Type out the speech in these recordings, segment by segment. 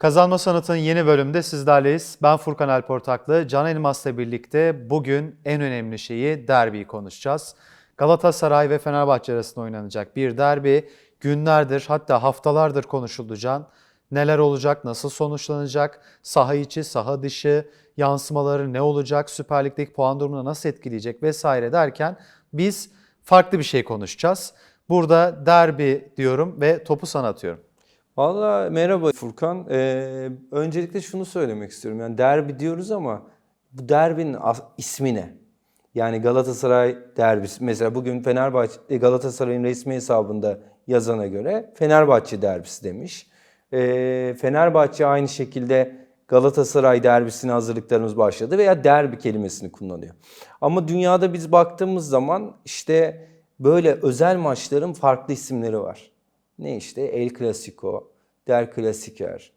Kazanma Sanat'ın yeni bölümünde sizlerleyiz. Ben Furkan Alportaklı. Can Elmas'la birlikte bugün en önemli şeyi derbiyi konuşacağız. Galatasaray ve Fenerbahçe arasında oynanacak bir derbi. Günlerdir hatta haftalardır konuşuldu Can. Neler olacak, nasıl sonuçlanacak, saha içi, saha dışı, yansımaları ne olacak, Süper Lig'deki puan durumunu nasıl etkileyecek vesaire derken biz farklı bir şey konuşacağız. Burada derbi diyorum ve topu sana atıyorum. Valla merhaba Furkan. Ee, öncelikle şunu söylemek istiyorum. Yani derbi diyoruz ama bu derbinin ismi ne? Yani Galatasaray derbisi. Mesela bugün Fenerbahçe e, Galatasaray'ın resmi hesabında yazana göre Fenerbahçe derbisi demiş. Ee, Fenerbahçe aynı şekilde Galatasaray derbisine hazırlıklarımız başladı veya derbi kelimesini kullanıyor. Ama dünyada biz baktığımız zaman işte böyle özel maçların farklı isimleri var. Ne işte El Clasico, Der Klassiker.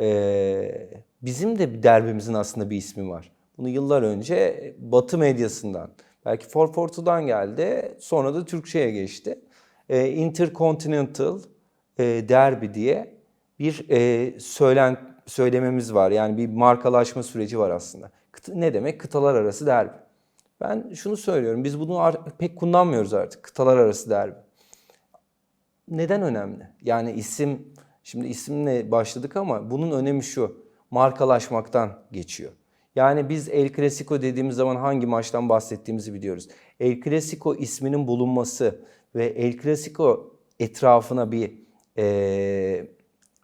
Ee, bizim de derbimizin aslında bir ismi var. Bunu yıllar önce Batı medyasından, belki 442'dan geldi, sonra da Türkçe'ye geçti. Ee, Intercontinental e, Derby diye bir e, söylen söylememiz var. Yani bir markalaşma süreci var aslında. Kıta- ne demek? Kıtalar arası derbi. Ben şunu söylüyorum, biz bunu pek kullanmıyoruz artık. Kıtalar arası derbi neden önemli? Yani isim, şimdi isimle başladık ama bunun önemi şu, markalaşmaktan geçiyor. Yani biz El Clasico dediğimiz zaman hangi maçtan bahsettiğimizi biliyoruz. El Clasico isminin bulunması ve El Clasico etrafına bir eee,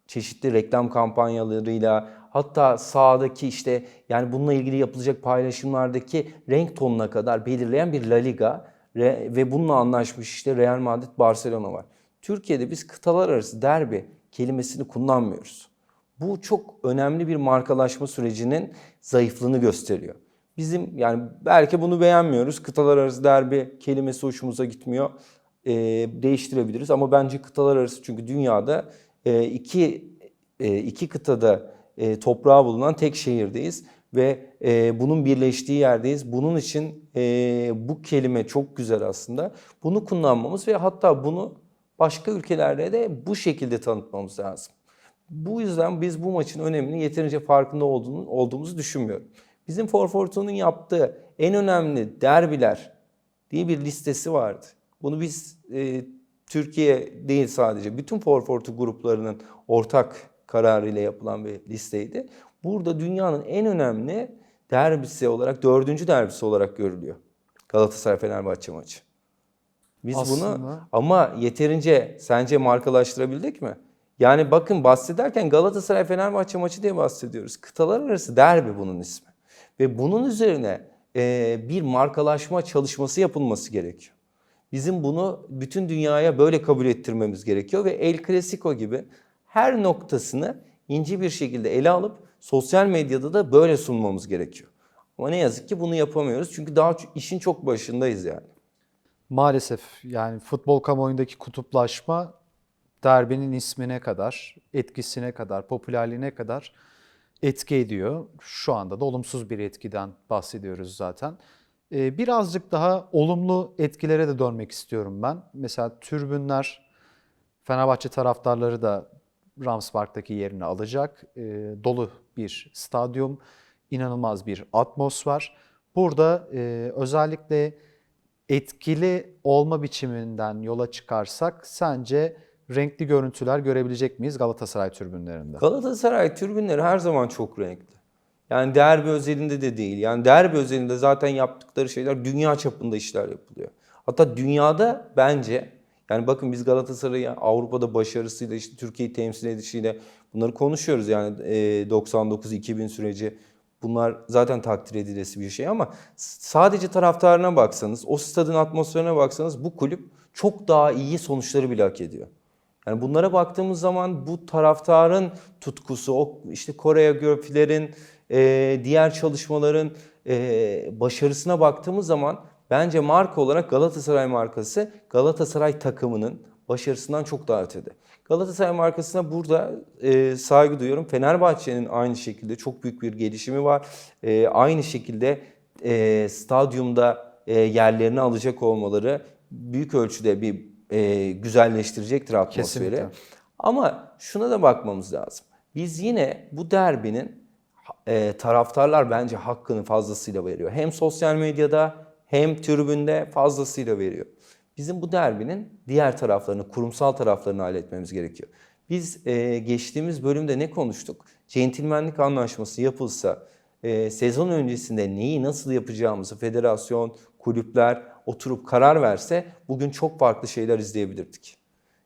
çeşitli reklam kampanyalarıyla hatta sahadaki işte yani bununla ilgili yapılacak paylaşımlardaki renk tonuna kadar belirleyen bir La Liga ve bununla anlaşmış işte Real Madrid, Barcelona var. Türkiye'de biz kıtalar arası derbi kelimesini kullanmıyoruz. Bu çok önemli bir markalaşma sürecinin zayıflığını gösteriyor. Bizim yani belki bunu beğenmiyoruz. Kıtalar arası derbi kelimesi hoşumuza gitmiyor. Ee, değiştirebiliriz ama bence kıtalar arası çünkü dünyada e, iki e, iki kıtada e, toprağı bulunan tek şehirdeyiz ve e, bunun birleştiği yerdeyiz. Bunun için e, bu kelime çok güzel aslında. Bunu kullanmamız ve hatta bunu başka ülkelerde de bu şekilde tanıtmamız lazım. Bu yüzden biz bu maçın önemini yeterince farkında olduğunu, olduğumuzu düşünmüyorum. Bizim 442'nin yaptığı en önemli derbiler diye bir listesi vardı. Bunu biz e, Türkiye değil sadece bütün 442 gruplarının ortak kararıyla yapılan bir listeydi. Burada dünyanın en önemli derbisi olarak, dördüncü derbisi olarak görülüyor. Galatasaray-Fenerbahçe maçı. Biz bunu Aslında- ama yeterince sence markalaştırabildik mi? Yani bakın bahsederken Galatasaray Fenerbahçe maçı diye bahsediyoruz. Kıtalar arası derbi bunun ismi. Ve bunun üzerine e, bir markalaşma çalışması yapılması gerekiyor. Bizim bunu bütün dünyaya böyle kabul ettirmemiz gerekiyor ve El Clasico gibi her noktasını ince bir şekilde ele alıp sosyal medyada da böyle sunmamız gerekiyor. Ama ne yazık ki bunu yapamıyoruz çünkü daha işin çok başındayız yani. Maalesef yani futbol kamuoyundaki kutuplaşma derbinin ismine kadar, etkisine kadar, popülerliğine kadar etki ediyor. Şu anda da olumsuz bir etkiden bahsediyoruz zaten. Ee, birazcık daha olumlu etkilere de dönmek istiyorum ben. Mesela tribünler, Fenerbahçe taraftarları da Rams Park'taki yerini alacak. Ee, dolu bir stadyum, inanılmaz bir atmosfer. Burada e, özellikle etkili olma biçiminden yola çıkarsak sence renkli görüntüler görebilecek miyiz Galatasaray tribünlerinde? Galatasaray tribünleri her zaman çok renkli. Yani derbi özelinde de değil. Yani derbi özelinde zaten yaptıkları şeyler dünya çapında işler yapılıyor. Hatta dünyada bence yani bakın biz Galatasaray'ı Avrupa'da başarısıyla işte Türkiye'yi temsil edişiyle bunları konuşuyoruz yani e, 99-2000 süreci. Bunlar zaten takdir edilesi bir şey ama sadece taraftarına baksanız, o stadın atmosferine baksanız bu kulüp çok daha iyi sonuçları bile hak ediyor. Yani bunlara baktığımız zaman bu taraftarın tutkusu, o işte koreografilerin, e, diğer çalışmaların e, başarısına baktığımız zaman bence marka olarak Galatasaray markası Galatasaray takımının başarısından çok daha ötede. Galatasaray markasına burada e, saygı duyuyorum. Fenerbahçe'nin aynı şekilde çok büyük bir gelişimi var. E, aynı şekilde e, stadyumda e, yerlerini alacak olmaları büyük ölçüde bir e, güzelleştirecektir atmosferi. Kesinlikle. Ama şuna da bakmamız lazım. Biz yine bu derbinin e, taraftarlar bence hakkını fazlasıyla veriyor. Hem sosyal medyada hem tribünde fazlasıyla veriyor. Bizim bu derbinin diğer taraflarını, kurumsal taraflarını halletmemiz gerekiyor. Biz e, geçtiğimiz bölümde ne konuştuk? Centilmenlik anlaşması yapılsa e, sezon öncesinde neyi nasıl yapacağımızı federasyon, kulüpler oturup karar verse bugün çok farklı şeyler izleyebilirdik.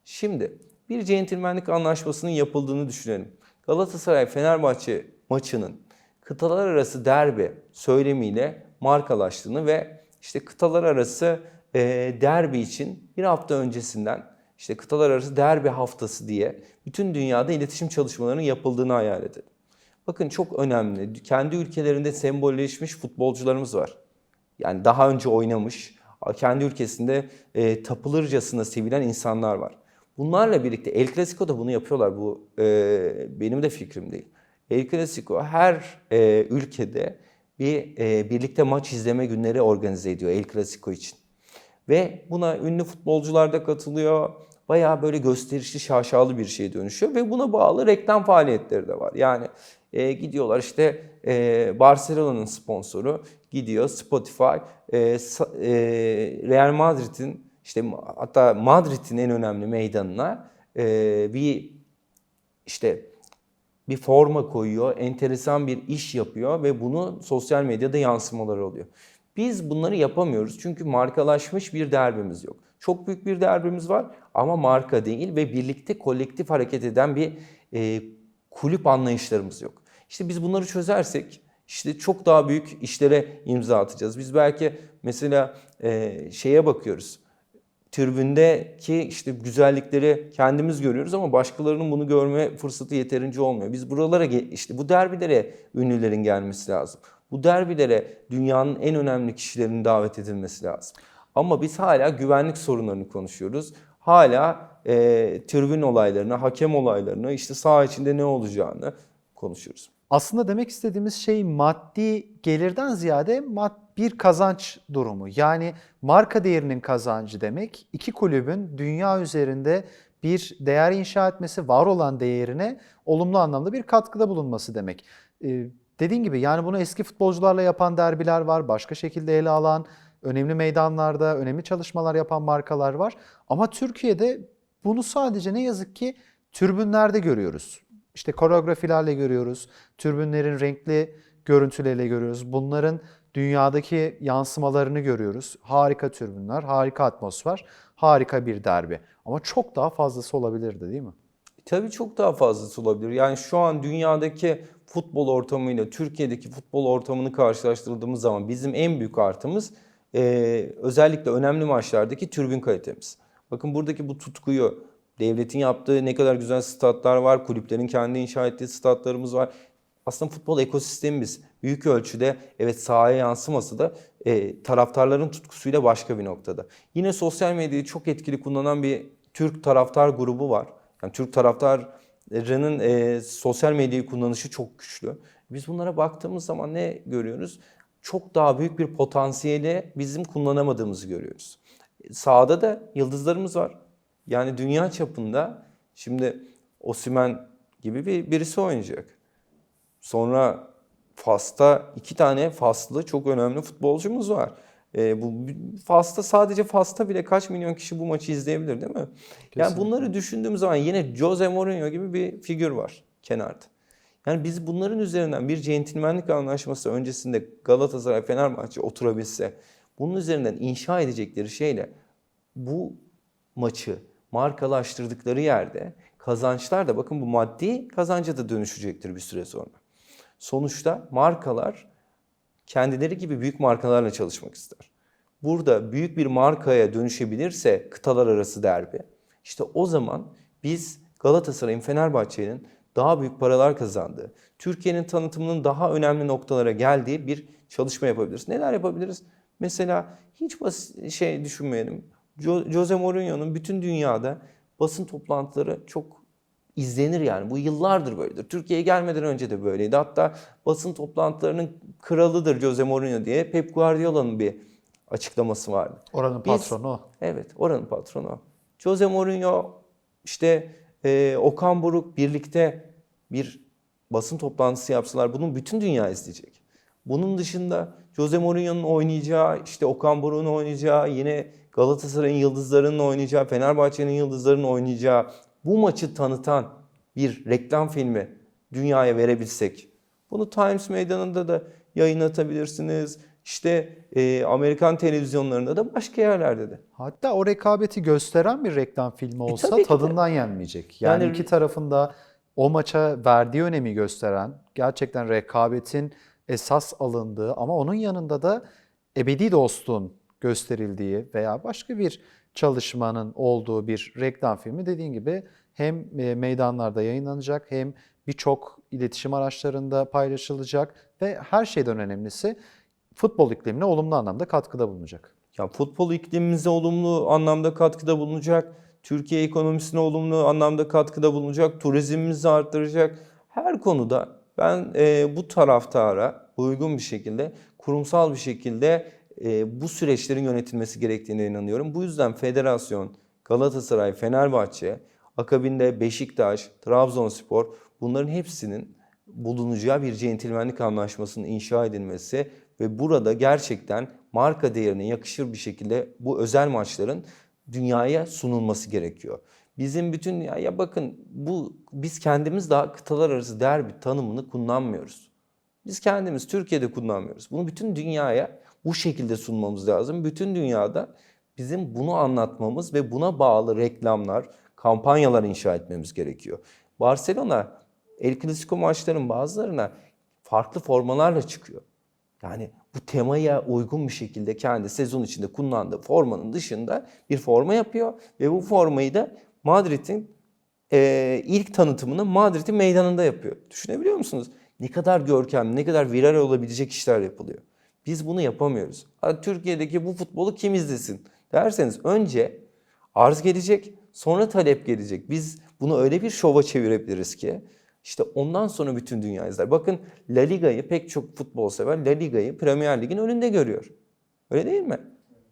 Şimdi bir centilmenlik anlaşmasının yapıldığını düşünelim. Galatasaray-Fenerbahçe maçının kıtalar arası derbi söylemiyle markalaştığını ve işte kıtalar arası e, derbi için bir hafta öncesinden işte kıtalar arası derbi haftası diye bütün dünyada iletişim çalışmalarının yapıldığını hayal edelim. Bakın çok önemli. Kendi ülkelerinde sembolleşmiş futbolcularımız var. Yani daha önce oynamış, kendi ülkesinde e, tapılırcasına sevilen insanlar var. Bunlarla birlikte El Clasico'da bunu yapıyorlar. Bu e, benim de fikrim değil. El Clasico her e, ülkede bir e, birlikte maç izleme günleri organize ediyor El Clasico için. Ve buna ünlü futbolcular da katılıyor. Bayağı böyle gösterişli, şaşalı bir şeye dönüşüyor ve buna bağlı reklam faaliyetleri de var. Yani e, gidiyorlar işte e, Barcelona'nın sponsoru gidiyor Spotify, e, e, Real Madrid'in işte hatta Madrid'in en önemli meydanına e, bir işte bir forma koyuyor, enteresan bir iş yapıyor ve bunu sosyal medyada yansımaları oluyor. Biz bunları yapamıyoruz çünkü markalaşmış bir derbimiz yok. Çok büyük bir derbimiz var ama marka değil ve birlikte kolektif hareket eden bir e, kulüp anlayışlarımız yok. İşte biz bunları çözersek işte çok daha büyük işlere imza atacağız. Biz belki mesela e, şeye bakıyoruz tribündeki işte güzellikleri kendimiz görüyoruz ama başkalarının bunu görme fırsatı yeterince olmuyor. Biz buralara işte bu derbilere ünlülerin gelmesi lazım. Bu derbilere dünyanın en önemli kişilerinin davet edilmesi lazım. Ama biz hala güvenlik sorunlarını konuşuyoruz. Hala e, tribün olaylarını, hakem olaylarını, işte saha içinde ne olacağını konuşuyoruz. Aslında demek istediğimiz şey maddi gelirden ziyade mad- bir kazanç durumu. Yani marka değerinin kazancı demek iki kulübün dünya üzerinde bir değer inşa etmesi, var olan değerine olumlu anlamda bir katkıda bulunması demek. Dediğin gibi yani bunu eski futbolcularla yapan derbiler var, başka şekilde ele alan, önemli meydanlarda önemli çalışmalar yapan markalar var. Ama Türkiye'de bunu sadece ne yazık ki tribünlerde görüyoruz. İşte koreografilerle görüyoruz, türbünlerin renkli görüntüleriyle görüyoruz. Bunların dünyadaki yansımalarını görüyoruz. Harika türbünler, harika atmosfer, harika bir derbi. Ama çok daha fazlası olabilirdi değil mi? Tabii çok daha fazlası olabilir. Yani şu an dünyadaki futbol ortamıyla Türkiye'deki futbol ortamını karşılaştırdığımız zaman bizim en büyük artımız e, özellikle önemli maçlardaki tribün kalitemiz. Bakın buradaki bu tutkuyu, devletin yaptığı ne kadar güzel statlar var, kulüplerin kendi inşa ettiği statlarımız var. Aslında futbol ekosistemimiz büyük ölçüde evet sahaya yansıması da e, taraftarların tutkusuyla başka bir noktada. Yine sosyal medyayı çok etkili kullanan bir Türk taraftar grubu var. Yani Türk taraftarının e, sosyal medyayı kullanışı çok güçlü. Biz bunlara baktığımız zaman ne görüyoruz? Çok daha büyük bir potansiyeli bizim kullanamadığımızı görüyoruz. Sahada da yıldızlarımız var. Yani dünya çapında şimdi Osimhen gibi bir birisi oynayacak. Sonra Fas'ta iki tane Faslı çok önemli futbolcumuz var. E, bu Fas'ta sadece Fas'ta bile kaç milyon kişi bu maçı izleyebilir değil mi? Yani Kesinlikle. bunları düşündüğüm zaman yine Jose Mourinho gibi bir figür var kenarda. Yani biz bunların üzerinden bir centilmenlik anlaşması öncesinde Galatasaray, Fenerbahçe oturabilse bunun üzerinden inşa edecekleri şeyle bu maçı markalaştırdıkları yerde kazançlar da bakın bu maddi kazanca da dönüşecektir bir süre sonra. Sonuçta markalar kendileri gibi büyük markalarla çalışmak ister. Burada büyük bir markaya dönüşebilirse kıtalar arası derbi, işte o zaman biz Galatasaray'ın, Fenerbahçe'nin daha büyük paralar kazandığı, Türkiye'nin tanıtımının daha önemli noktalara geldiği bir çalışma yapabiliriz. Neler yapabiliriz? Mesela hiç basit şey düşünmeyelim. Jo- Jose Mourinho'nun bütün dünyada basın toplantıları çok izlenir yani. Bu yıllardır böyledir. Türkiye'ye gelmeden önce de böyleydi. Hatta basın toplantılarının kralıdır Jose Mourinho diye Pep Guardiola'nın bir açıklaması vardı. Oranın Biz- patronu o. Evet, oranın patronu. o. Jose Mourinho işte e, Okan Buruk birlikte bir basın toplantısı yapsalar bunu bütün dünya izleyecek. Bunun dışında Jose Mourinho'nun oynayacağı, işte Okan Buruk'un oynayacağı, yine Galatasaray'ın yıldızlarının oynayacağı, Fenerbahçe'nin yıldızlarının oynayacağı bu maçı tanıtan bir reklam filmi dünyaya verebilsek. Bunu Times Meydanı'nda da yayınlatabilirsiniz. İşte e, Amerikan televizyonlarında da başka yerlerde de. Hatta o rekabeti gösteren bir reklam filmi olsa E, ki de. tadından yenmeyecek. Yani, Yani- iki tarafında o maça verdiği önemi gösteren, gerçekten rekabetin esas alındığı ama onun yanında da ebedi dostluğun gösterildiği veya başka bir çalışmanın olduğu bir reklam filmi dediğin gibi hem e, meydanlarda yayınlanacak hem birçok iletişim araçlarında paylaşılacak ve her şeyden önemlisi futbol iklimine olumlu anlamda katkıda bulunacak. Ya futbol iklimimize olumlu anlamda katkıda bulunacak. Türkiye ekonomisine olumlu anlamda katkıda bulunacak. Turizmimizi arttıracak. Her konuda ben e, bu taraftara uygun bir şekilde, kurumsal bir şekilde e, bu süreçlerin yönetilmesi gerektiğine inanıyorum. Bu yüzden federasyon, Galatasaray, Fenerbahçe, akabinde Beşiktaş, Trabzonspor bunların hepsinin bulunacağı bir centilmenlik anlaşmasının inşa edilmesi ve burada gerçekten marka değerine yakışır bir şekilde bu özel maçların dünyaya sunulması gerekiyor. Bizim bütün ya bakın bu biz kendimiz daha kıtalar arası derbi tanımını kullanmıyoruz. Biz kendimiz Türkiye'de kullanmıyoruz. Bunu bütün dünyaya bu şekilde sunmamız lazım. Bütün dünyada bizim bunu anlatmamız ve buna bağlı reklamlar, kampanyalar inşa etmemiz gerekiyor. Barcelona El Clasico maçların bazılarına farklı formalarla çıkıyor. Yani bu temaya uygun bir şekilde kendi sezon içinde kullandığı formanın dışında bir forma yapıyor ve bu formayı da Madrid'in e, ilk tanıtımını Madrid'in meydanında yapıyor. Düşünebiliyor musunuz? Ne kadar görkemli, ne kadar viral olabilecek işler yapılıyor. Biz bunu yapamıyoruz. Türkiye'deki bu futbolu kim izlesin derseniz önce arz gelecek, sonra talep gelecek. Biz bunu öyle bir şova çevirebiliriz ki işte ondan sonra bütün dünya izler. Bakın La Liga'yı pek çok futbol sever La Liga'yı Premier Lig'in önünde görüyor. Öyle değil mi?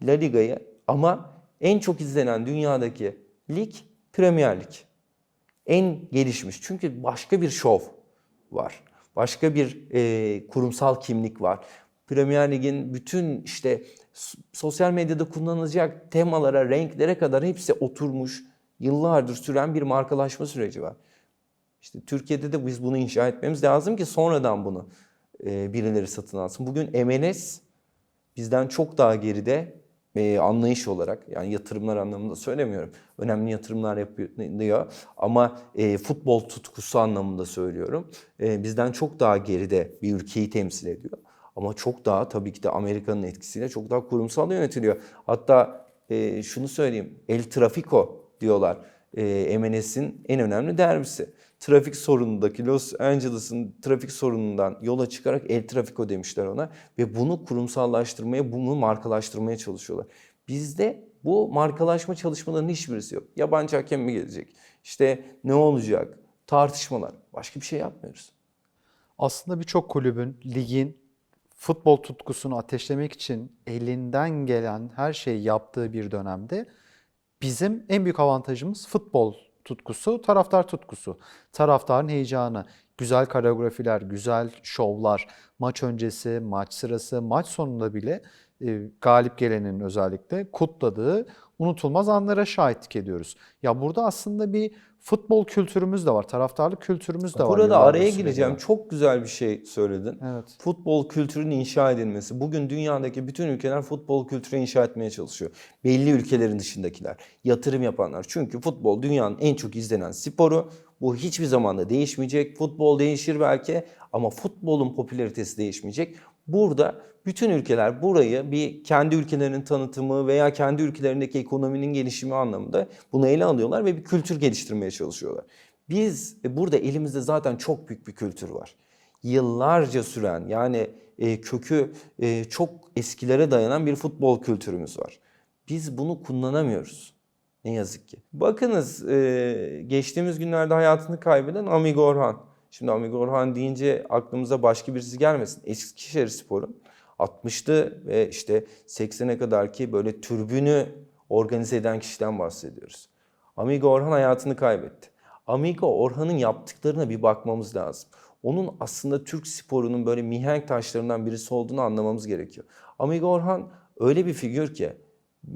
La Liga'yı ama en çok izlenen dünyadaki lig Premier Lig. En gelişmiş. Çünkü başka bir şov var. Başka bir e, kurumsal kimlik var. Premier Lig'in bütün işte sosyal medyada kullanılacak temalara, renklere kadar hepsi oturmuş, yıllardır süren bir markalaşma süreci var. İşte Türkiye'de de biz bunu inşa etmemiz lazım ki sonradan bunu e, birileri satın alsın. Bugün MLS bizden çok daha geride e, anlayış olarak yani yatırımlar anlamında söylemiyorum. Önemli yatırımlar yapıyor ama e, futbol tutkusu anlamında söylüyorum. E, bizden çok daha geride bir ülkeyi temsil ediyor. Ama çok daha tabii ki de Amerika'nın etkisiyle çok daha kurumsal yönetiliyor. Hatta e, şunu söyleyeyim. El Trafico diyorlar. E, MNS'in en önemli derbisi. Trafik sorunundaki Los Angeles'ın trafik sorunundan yola çıkarak El Trafico demişler ona. Ve bunu kurumsallaştırmaya, bunu markalaştırmaya çalışıyorlar. Bizde bu markalaşma çalışmalarının hiçbirisi yok. Yabancı hakem mi gelecek? İşte ne olacak? Tartışmalar. Başka bir şey yapmıyoruz. Aslında birçok kulübün, ligin futbol tutkusunu ateşlemek için elinden gelen her şeyi yaptığı bir dönemde bizim en büyük avantajımız futbol tutkusu, taraftar tutkusu. Taraftarın heyecanı, güzel koreografiler, güzel şovlar, maç öncesi, maç sırası, maç sonunda bile e, galip gelenin özellikle kutladığı unutulmaz anlara şahitlik ediyoruz. Ya burada aslında bir futbol kültürümüz de var, taraftarlık kültürümüz de var. Burada araya gireceğim. gelen. Çok güzel bir şey söyledin. Evet. Futbol kültürünün inşa edilmesi. Bugün dünyadaki bütün ülkeler futbol kültürü inşa etmeye çalışıyor. Belli ülkelerin dışındakiler. Yatırım yapanlar. Çünkü futbol dünyanın en çok izlenen sporu. Bu hiçbir zaman da değişmeyecek. Futbol değişir belki ama futbolun popülaritesi değişmeyecek. Burada bütün ülkeler burayı bir kendi ülkelerinin tanıtımı veya kendi ülkelerindeki ekonominin gelişimi anlamında bunu ele alıyorlar ve bir kültür geliştirmeye çalışıyorlar. Biz e, burada elimizde zaten çok büyük bir kültür var. Yıllarca süren yani e, kökü e, çok eskilere dayanan bir futbol kültürümüz var. Biz bunu kullanamıyoruz. Ne yazık ki. Bakınız geçtiğimiz günlerde hayatını kaybeden Amigo Orhan. Şimdi Amigo Orhan deyince aklımıza başka birisi gelmesin. Eskişehir Spor'un 60'lı ve işte 80'e kadar ki böyle türbünü organize eden kişiden bahsediyoruz. Amigo Orhan hayatını kaybetti. Amigo Orhan'ın yaptıklarına bir bakmamız lazım. onun aslında Türk sporunun böyle mihenk taşlarından birisi olduğunu anlamamız gerekiyor. Amigo Orhan öyle bir figür ki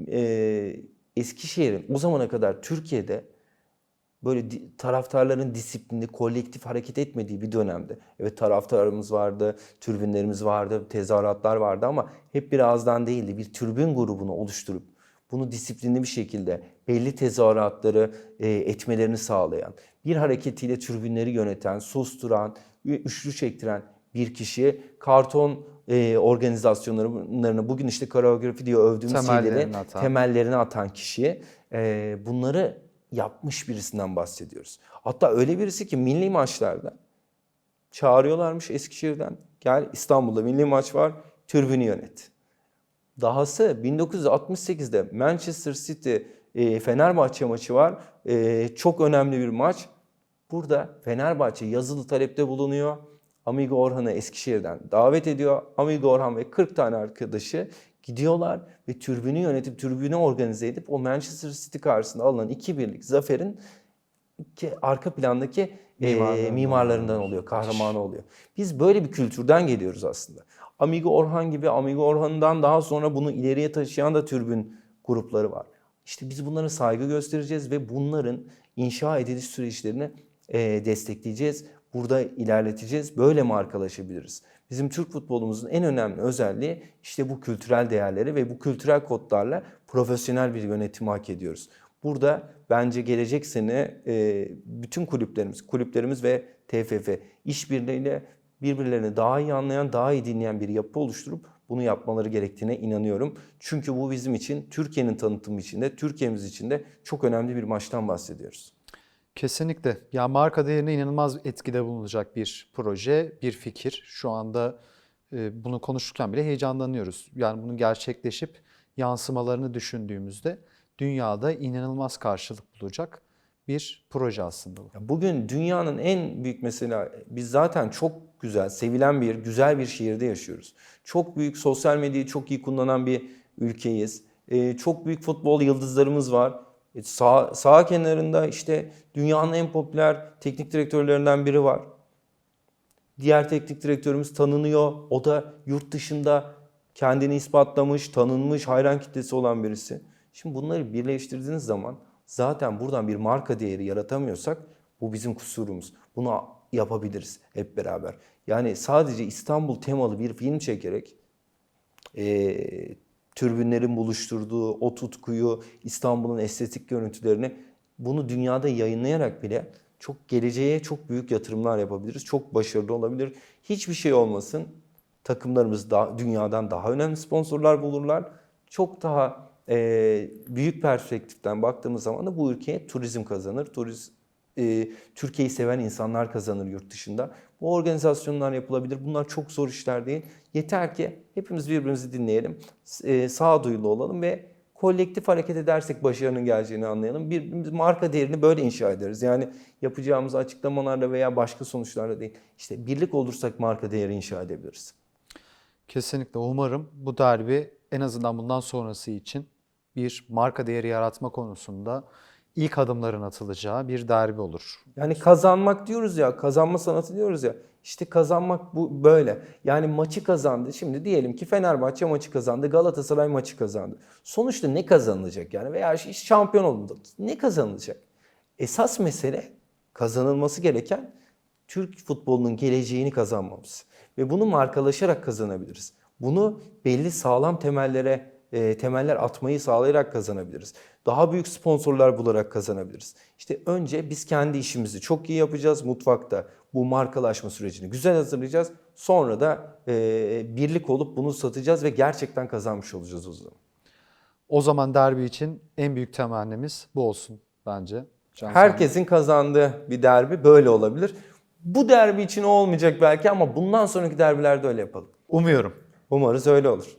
e, Eskişehir'in o zamana kadar Türkiye'de böyle taraftarların disiplinli, kolektif hareket etmediği bir dönemde. Evet taraftarımız vardı, türbinlerimiz vardı, tezahüratlar vardı ama hep bir ağızdan değildi. Bir türbün grubunu oluşturup bunu disiplinli bir şekilde belli tezahüratları e, etmelerini sağlayan, bir hareketiyle türbünleri yöneten, susturan, üçlü çektiren bir kişi karton e, organizasyonlarını bugün işte koreografi diye övdüğümüz Temellerini şeyleri atan. temellerini atan kişi e, bunları yapmış birisinden bahsediyoruz. Hatta öyle birisi ki milli maçlarda çağırıyorlarmış Eskişehir'den. Gel İstanbul'da milli maç var, türbünü yönet. Dahası 1968'de Manchester City e, Fenerbahçe maçı var. E, çok önemli bir maç. Burada Fenerbahçe yazılı talepte bulunuyor. Amigo Orhan'ı Eskişehir'den davet ediyor. Amigo Orhan ve 40 tane arkadaşı gidiyorlar ve türbünü yönetip türbünü organize edip o Manchester City karşısında alınan 2-1'lik zaferin ki arka plandaki e, Mimarlarından mimarlarından oluyor, kahramanı oluyor. Biz böyle bir kültürden geliyoruz aslında. Amigo Orhan gibi Amigo Orhan'dan daha sonra bunu ileriye taşıyan da türbün grupları var. İşte biz bunlara saygı göstereceğiz ve bunların inşa ediliş süreçlerini e, destekleyeceğiz. Burada ilerleteceğiz. Böyle markalaşabiliriz. Bizim Türk futbolumuzun en önemli özelliği işte bu kültürel değerleri ve bu kültürel kodlarla profesyonel bir yönetimi hak ediyoruz. Burada bence gelecek sene e, bütün kulüplerimiz, kulüplerimiz ve TFF işbirliğiyle birbirlerini daha iyi anlayan, daha iyi dinleyen bir yapı oluşturup bunu yapmaları gerektiğine inanıyorum. Çünkü bu bizim için, Türkiye'nin tanıtımı için de, Türkiye'miz için de çok önemli bir maçtan bahsediyoruz. Kesinlikle. Ya marka değerine inanılmaz etkide bulunacak bir proje, bir fikir. Şu anda e, bunu konuşurken bile heyecanlanıyoruz. Yani bunun gerçekleşip yansımalarını düşündüğümüzde dünyada inanılmaz karşılık bulacak bir proje aslında bu. Bugün dünyanın en büyük mesela biz zaten çok güzel, sevilen bir, güzel bir şehirde yaşıyoruz. Çok büyük sosyal medyayı çok iyi kullanan bir ülkeyiz. Ee, çok büyük futbol yıldızlarımız var. E, sağ, sağ kenarında işte dünyanın en popüler teknik direktörlerinden biri var. Diğer teknik direktörümüz tanınıyor. O da yurt dışında kendini ispatlamış, tanınmış, hayran kitlesi olan birisi. Şimdi bunları birleştirdiğiniz zaman zaten buradan bir marka değeri yaratamıyorsak bu bizim kusurumuz. Bunu yapabiliriz hep beraber. Yani sadece İstanbul temalı bir film çekerek e, türbünlerin buluşturduğu o tutkuyu, İstanbul'un estetik görüntülerini bunu dünyada yayınlayarak bile çok geleceğe çok büyük yatırımlar yapabiliriz. Çok başarılı olabilir. Hiçbir şey olmasın. Takımlarımız da, dünyadan daha önemli sponsorlar bulurlar. Çok daha e, büyük perspektiften baktığımız zaman da bu ülkeye turizm kazanır. Turiz, e, Türkiye'yi seven insanlar kazanır yurt dışında. Bu organizasyonlar yapılabilir. Bunlar çok zor işler değil. Yeter ki hepimiz birbirimizi dinleyelim, e, sağduyulu olalım ve kolektif hareket edersek başarının geleceğini anlayalım. Bir marka değerini böyle inşa ederiz. Yani yapacağımız açıklamalarla veya başka sonuçlarla değil. İşte birlik olursak marka değeri inşa edebiliriz. Kesinlikle umarım bu derbi en azından bundan sonrası için bir marka değeri yaratma konusunda ilk adımların atılacağı bir derbi olur. Yani kazanmak diyoruz ya, kazanma sanatı diyoruz ya. İşte kazanmak bu böyle. Yani maçı kazandı. Şimdi diyelim ki Fenerbahçe maçı kazandı, Galatasaray maçı kazandı. Sonuçta ne kazanılacak yani? Veya şampiyon oldu. Ne kazanılacak? Esas mesele kazanılması gereken Türk futbolunun geleceğini kazanmamız. Ve bunu markalaşarak kazanabiliriz. Bunu belli sağlam temellere e, temeller atmayı sağlayarak kazanabiliriz. Daha büyük sponsorlar bularak kazanabiliriz. İşte önce biz kendi işimizi çok iyi yapacağız mutfakta. Bu markalaşma sürecini güzel hazırlayacağız. Sonra da e, birlik olup bunu satacağız ve gerçekten kazanmış olacağız o zaman. O zaman derbi için en büyük temennimiz bu olsun bence. Can Herkesin kazandığı bir derbi böyle olabilir. Bu derbi için olmayacak belki ama bundan sonraki derbilerde öyle yapalım. Umuyorum. Umarız öyle olur.